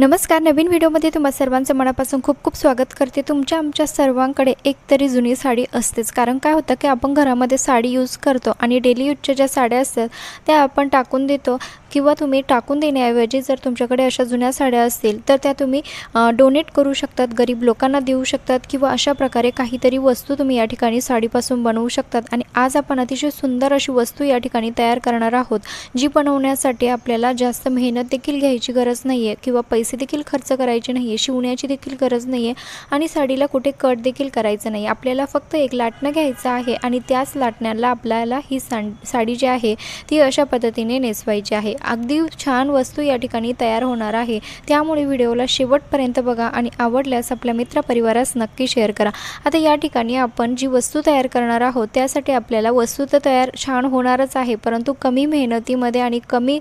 नमस्कार नवीन व्हिडिओमध्ये तुम्हा सर्वांचं मनापासून खूप खूप स्वागत करते. तुमच्या आमच्या सर्वांकडे एक तरी जुनी साडी असतेच. कारण काय होतं की आपण घरामध्ये साडी यूज करतो आणि डेली यूजच्या ज्या साड्या असतात त्या आपण टाकून देतो किंवा तुम्ही टाकून देण्याऐवजी जर तुमच्याकडे अशा जुन्या साड्या असतील तर त्या तुम्ही डोनेट करू शकतात गरीब लोकांना देऊ शकतात किंवा अशा प्रकारे काहीतरी वस्तू तुम्ही या ठिकाणी साडीपासून बनवू शकतात. आणि आज आपण अतिशय सुंदर अशी वस्तू या ठिकाणी तयार करणार आहोत जी बनवण्यासाठी आपल्याला जास्त मेहनत देखील घ्यायची गरज नाही आहे किंवा पैसे देखील खर्च करायचे नाही आहे शिवण्याची देखील गरज नाही आहे आणि साडीला कुठे कट देखील करायचं नाही आपल्याला फक्त एक लाटणं घ्यायचं आहे आणि त्याच लाटण्याला आपल्याला ही साडी जी आहे ती अशा पद्धतीने नेसवायची आहे. अगदी छान वस्तू या ठिकाणी तयार होणार आहे. त्यामुळे व्हिडिओला शेवटपर्यंत बघा आणि आवडल्यास आपल्या मित्रपरिवारास नक्की शेअर करा. आता या ठिकाणी आपण जी वस्तू तयार करणार आहोत त्यासाठी आपल्याला वस्तू तर तयार छान होणारच आहे परंतु कमी मेहनतीमध्ये आणि कमी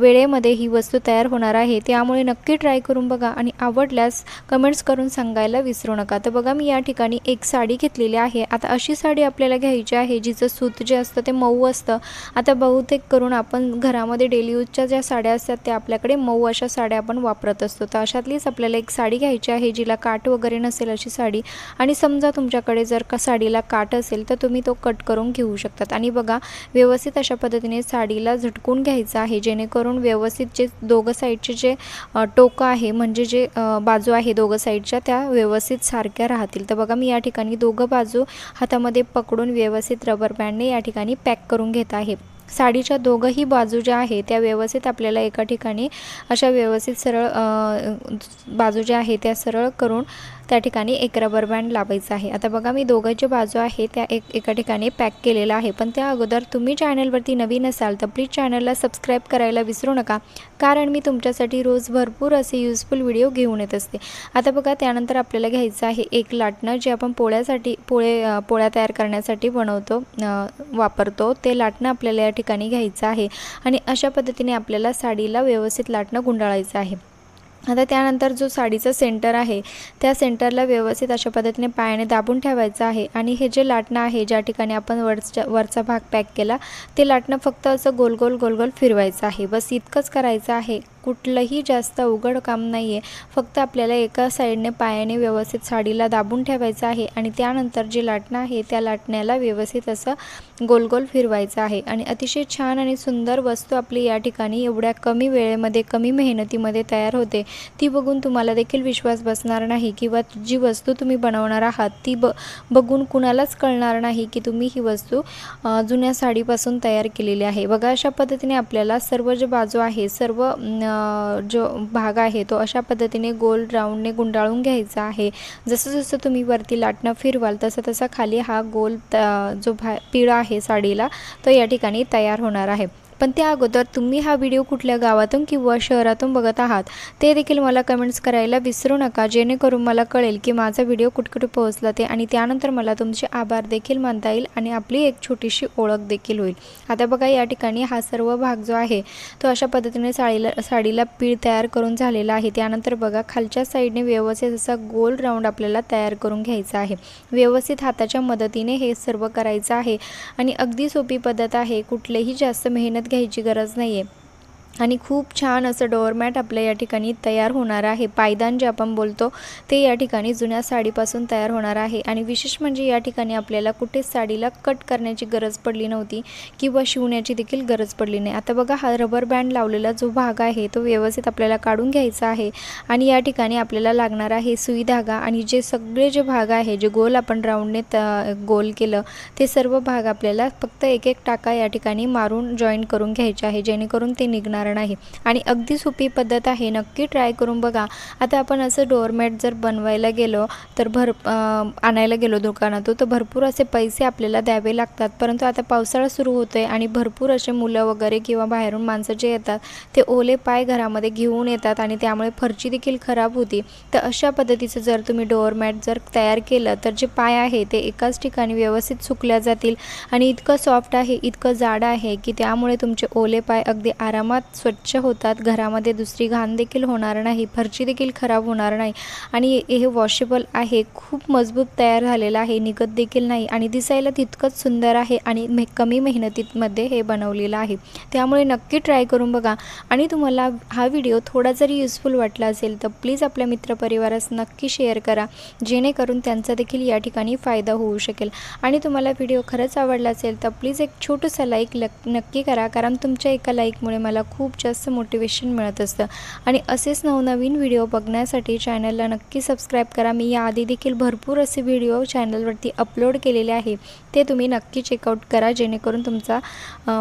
वेळेमध्ये ही वस्तू तयार होणार आहे. त्यामुळे नक्की ट्राय करून बघा आणि आवडल्यास कमेंट्स करून सांगायला विसरू नका. तर बघा मी या ठिकाणी एक साडी घेतलेली आहे. आता अशी साडी आपल्याला घ्यायची आहे जिचं सूत जे असतं ते मऊ असतं. आता बहुतेक करून आपण घरामध्ये डेली यूजच्या ज्या साड्या असतात त्या आपल्याकडे मऊ अशा साड्या आपण वापरत असतो. तर अशातलीच आपल्याला एक साडी घ्यायची आहे जिला काट वगैरे नसेल अशी साडी. आणि समजा तुमच्याकडे जर का साडीला काट असेल तर तुम्ही तो कट करून घेऊ शकतात. आणि बघा व्यवस्थित अशा पद्धतीने साडीला झटकून घ्यायचं आहे जेणेकरून व्यवस्थित जे दोघं साईडचे जे टोकं आहे म्हणजे जे बाजू आहे दोघं साईडच्या त्या व्यवस्थित सारख्या राहतील. तर बघा मी या ठिकाणी दोघं बाजू हातामध्ये पकडून व्यवस्थित रबर बँडने या ठिकाणी पॅक करून घेत आहे. साडीच्या दोघंही बाजू ज्या आहे त्या व्यवस्थित आपल्याला एका ठिकाणी अशा व्यवस्थित सरळ बाजू ज्या आहे त्या सरळ करून त्या ठिकाणी एक रबर बँड लावायचा आहे. आता बघा मी दोघं बाजू आहे त्या एक एका ठिकाणी पॅक केलेलं आहे. पण त्या अगोदर तुम्ही चॅनलवरती नवीन असाल तर प्लीज चॅनलला सबस्क्राईब करायला विसरू नका. कारण मी तुमच्यासाठी रोज भरपूर असे युजफुल व्हिडिओ घेऊन येत असते. आता बघा त्यानंतर आपल्याला घ्यायचं आहे एक लाटणं जे आपण पोळ्यासाठी पोळे पोळ्या तयार करण्यासाठी बनवतो वापरतो. ते लाटणं आपल्याला या ठिकाणी घ्यायचं आहे. आणि अशा पद्धतीने आपल्याला साडीला व्यवस्थित लाटणं गुंडाळायचं आहे. आता त्यानंतर जो साडीचा सेंटर आहे त्या सेंटरला व्यवस्थित अशा पद्धतीने पायाने दाबून ठेवायचं आहे आणि हे जे लाटणं आहे ज्या ठिकाणी आपण वरच्या वरचा भाग पॅक केला ते लाटणं फक्त असं गोल गोल गोल गोल फिरवायचं आहे. बस इतकंच करायचं आहे. कुठलंही जास्त अवघड काम नाही आहे फक्त आपल्याला एका साईडने पायाने व्यवस्थित साडीला दाबून ठेवायचं आहे आणि त्यानंतर जे लाटणं आहे त्या लाटण्याला व्यवस्थित असं गोलगोल फिरवायचं आहे. आणि अतिशय छान आणि सुंदर वस्तू आपली या ठिकाणी एवढ्या कमी वेळेमध्ये कमी मेहनतीमध्ये तयार होते. ती बघून तुम्हाला देखील विश्वास बसणार नाही किंवा जी वस्तू तुम्ही बनवणार आहात ती ब बघून कुणालाच कळणार नाही की तुम्ही ही वस्तू जुन्या साडीपासून तयार केलेली आहे. बघा अशा पद्धतीने आपल्याला सर्व जे बाजू आहे सर्व जो भाग आहे तो अशा पद्धतीने गोल राऊंडने गुंडाळून घ्यायचा आहे. जसं जसं तुम्ही वरती लाटणं फिरवाल तसं तसा खाली हा गोल त जो भा पिळा आहे साडीला तो या ठिकाणी तयार होणार आहे. पण त्या अगोदर तुम्ही हा व्हिडिओ कुठल्या गावातून किंवा शहरातून बघत आहात ते देखील मला कमेंट्स करायला विसरू नका. जेणेकरून मला कळेल की माझा व्हिडिओ कुठकुठे पोहोचला ते आणि त्यानंतर मला तुमचे आभार देखील मानता येईल आणि आपली एक छोटीशी ओळख देखील होईल. आता बघा या ठिकाणी हा सर्व भाग जो आहे तो अशा पद्धतीने साडीला साडीला पीळ तयार करून झालेला आहे. त्यानंतर बघा खालच्या साईडने व्यवस्थित असा गोल राऊंड आपल्याला तयार करून घ्यायचा आहे. व्यवस्थित हाताच्या मदतीने हे सर्व करायचं आहे आणि अगदी सोपी पद्धत आहे. कुठलेही जास्त मेहनत घ्यायची गरज नाही आहे आणि खूप छान असं डोअरमॅट आपल्या या ठिकाणी तयार होणार आहे. पायदान जे आपण बोलतो ते या ठिकाणी जुन्या साडीपासून तयार होणार आहे. आणि विशेष म्हणजे या ठिकाणी आपल्याला कुठेच साडीला कट करण्याची गरज पडली नव्हती किंवा शिवण्याची देखील गरज पडली नाही. आता बघा हा रबर बँड लावलेला जो भाग आहे तो व्यवस्थित आपल्याला काढून घ्यायचा आहे आणि या ठिकाणी आपल्याला लागणार आहे सुई धागा आणि जे सगळे जे भाग आहे जे गोल आपण राऊंडने त गोल केलं ते सर्व भाग आपल्याला फक्त एक एक टाका या ठिकाणी मारून जॉईन करून घ्यायचे आहे. जेणेकरून ते निघणार नाही आणि अगदी सोपी पद्धत आहे. नक्की ट्राय करून बघा. आता आपण असं डोअरमॅट जर बनवायला गेलो तर भर आणायला गेलो दुकानातून तर भरपूर असे पैसे आपल्याला द्यावे लागतात. परंतु आता पावसाळा सुरू होतो आहे आणि भरपूर असे मुलं वगैरे किंवा बाहेरून माणसं जे येतात ते ओले पाय घरामध्ये घेऊन येतात आणि त्यामुळे फरची देखील खराब होती. तर अशा पद्धतीचं जर तुम्ही डोअरमॅट जर तयार केलं तर जे पाय आहे ते एकाच ठिकाणी व्यवस्थित सुकल्या जातील. आणि इतकं सॉफ्ट आहे इतकं जाड आहे की त्यामुळे तुमचे ओले पाय अगदी आरामात स्वच्छ होतात. घरामध्ये दुसरी घाण देखील होणार नाही. फरची देखील खराब होणार नाही. आणि हे वॉशेबल आहे. खूप मजबूत तयार झालेलं आहे. निघत देखील नाही. आणि दिसायला तितकंच सुंदर आहे आणि मे कमी मेहनतीमध्ये हे बनवलेलं आहे. त्यामुळे नक्की ट्राय करून बघा. आणि तुम्हाला हा व्हिडिओ थोडा जरी युजफुल वाटला असेल तर प्लीज आपल्या मित्रपरिवारास नक्की शेअर करा. जेणेकरून त्यांचा देखील या ठिकाणी फायदा होऊ शकेल. आणि तुम्हाला व्हिडिओ खरंच आवडला असेल तर प्लीज एक छोटंसं लाईक नक्की करा. कारण तुमच्या एका लाईकमुळे मला खूप खूप जास्त मोटिवेशन मिळत असतं. आणि असेच नवनवीन व्हिडिओ बघण्यासाठी चॅनलला नक्की सबस्क्राईब करा. मी याआधी देखील भरपूर असे व्हिडिओ चॅनलवरती अपलोड केलेले आहे. ते तुम्ही नक्की चेकआउट करा जेणेकरून तुमचा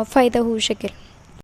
फायदा होऊ शकेल.